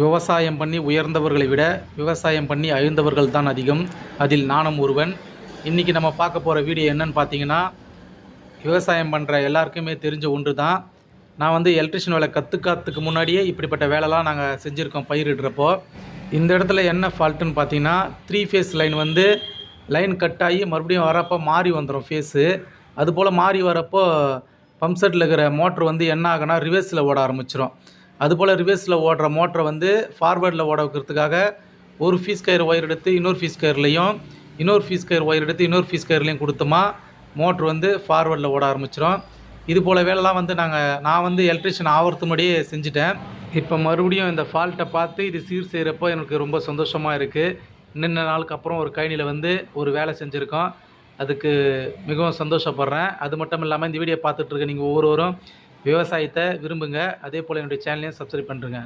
விவசாயம் பண்ணி உயர்ந்தவர்களை விட விவசாயம் பண்ணி அழிந்தவர்கள் தான் அதிகம். அதில் நானும் ஒருவன். இன்றைக்கி நம்ம பார்க்க போகிற வீடியோ என்னன்னு பார்த்தீங்கன்னா விவசாயம் பண்ணுற எல்லாருக்குமே தெரிஞ்ச ஒன்று தான் நான் வந்து எலக்ட்ரிஷியன் வேலை கற்றுக்காததுக்கு முன்னாடியே இப்படிப்பட்ட வேலைலாம் நாங்கள் செஞ்சுருக்கோம் பயிரிடுறப்போ. இந்த இடத்துல என்ன ஃபால்ட்டுன்னு பார்த்தீங்கன்னா த்ரீ ஃபேஸ் லைன் வந்து லைன் கட் ஆகி மறுபடியும் வரப்போ மாறி வந்துடும் ஃபேஸு அதுபோல் மாறி வரப்போ பம்ப் செட்டில் இருக்கிற மோட்ரு வந்து என்ன ஆகுனா ரிவர்ஸில் ஓட ஆரம்பிச்சிடும் அதுபோல் ரிவர்ஸில் ஓடுற மோட்டரை வந்து ஃபார்வேர்டில் ஓட வைக்கிறதுக்காக ஒரு ஃபீஸ் கயிறு ஒயர் எடுத்து இன்னொரு ஃபீஸ் கயிறுலையும் இன்னொரு ஃபீஸ் கயிறு ஒயர் எடுத்து இன்னொரு ஃபீஸ் கயிறுலையும் கொடுத்தோமா மோட்ரு வந்து ஃபார்வேர்டில் ஓட ஆரம்பிச்சிடும் இது போல் வேலைலாம் வந்து நாங்கள் நான் வந்து எலக்ட்ரிஷியன் ஆகிறதுக்கு முன்னாடியே செஞ்சுட்டேன். இப்போ மறுபடியும் இந்த ஃபால்ட்டை பார்த்து இது சீர் செய்கிறப்போ எனக்கு ரொம்ப சந்தோஷமாக இருக்குது நின்ன நாளுக்கு அப்புறம் ஒரு கழனியில் வந்து ஒரு வேலை செஞ்சுருக்கோம். அதுக்கு மிகவும் சந்தோஷப்படுறேன். அது மட்டும் இல்லாமல் இந்த வீடியோ பார்த்துட்ருக்க நீங்கள் ஒவ்வொருவரும் விவசாயத்தை விரும்புங்க. அதே போல் என்னுடைய சேனலையும் சப்ஸ்கிரைப் பண்ணுறேங்க